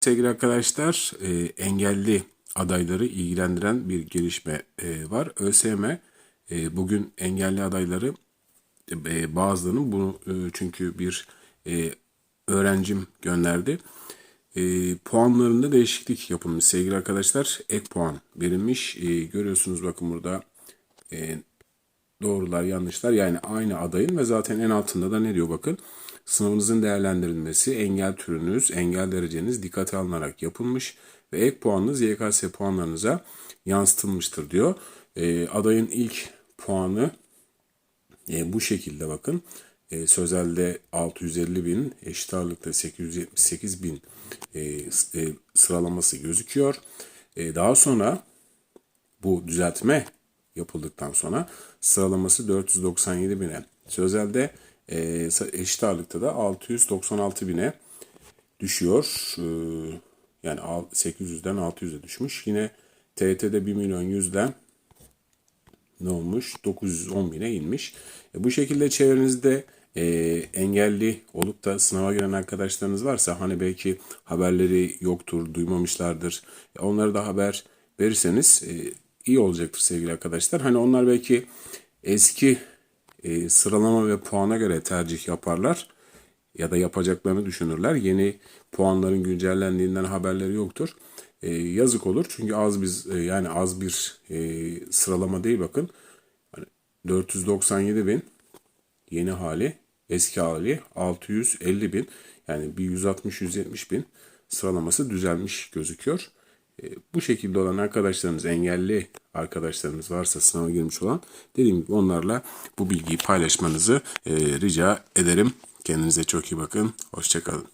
Sevgili arkadaşlar, e, engelli adayları ilgilendiren bir gelişme e, var. ÖSYM e, bugün engelli adayları e, bazılarının bunu e, çünkü bir e, öğrencim gönderdi. E, puanlarında değişiklik yapılmış sevgili arkadaşlar. Ek puan verilmiş. E, görüyorsunuz bakın burada e, doğrular yanlışlar yani aynı adayın ve zaten en altında da ne diyor bakın. Sınavınızın değerlendirilmesi, engel türünüz, engel dereceniz dikkate alınarak yapılmış ve ek puanınız YKS puanlarınıza yansıtılmıştır diyor. E, adayın ilk puanı e, bu şekilde bakın. E, sözelde 650 bin, eşit ağırlıkta 878 bin e, e, sıralaması gözüküyor. E, daha sonra bu düzeltme yapıldıktan sonra sıralaması 497 bine. Sözelde e, sa- eşit ağırlıkta da 696 bine düşüyor. E, yani al- 800'den 600'e düşmüş. Yine TYT'de 1 milyon 100'den ne olmuş? 910 bine inmiş. E, bu şekilde çevrenizde e, engelli olup da sınava giren arkadaşlarınız varsa hani belki haberleri yoktur, duymamışlardır. E, onlara da haber verirseniz e, iyi olacaktır sevgili arkadaşlar. Hani onlar belki eski e, sıralama ve puana göre tercih yaparlar ya da yapacaklarını düşünürler. Yeni puanların güncellendiğinden haberleri yoktur. E, yazık olur çünkü az biz e, yani az bir e, sıralama değil bakın. Hani 497 bin yeni hali eski hali 650 bin yani bir 160-170 bin sıralaması düzelmiş gözüküyor. E, bu şekilde olan arkadaşlarınız engelli arkadaşlarınız varsa sınava girmiş olan dediğim gibi onlarla bu bilgiyi paylaşmanızı e, rica ederim. Kendinize çok iyi bakın. Hoşçakalın.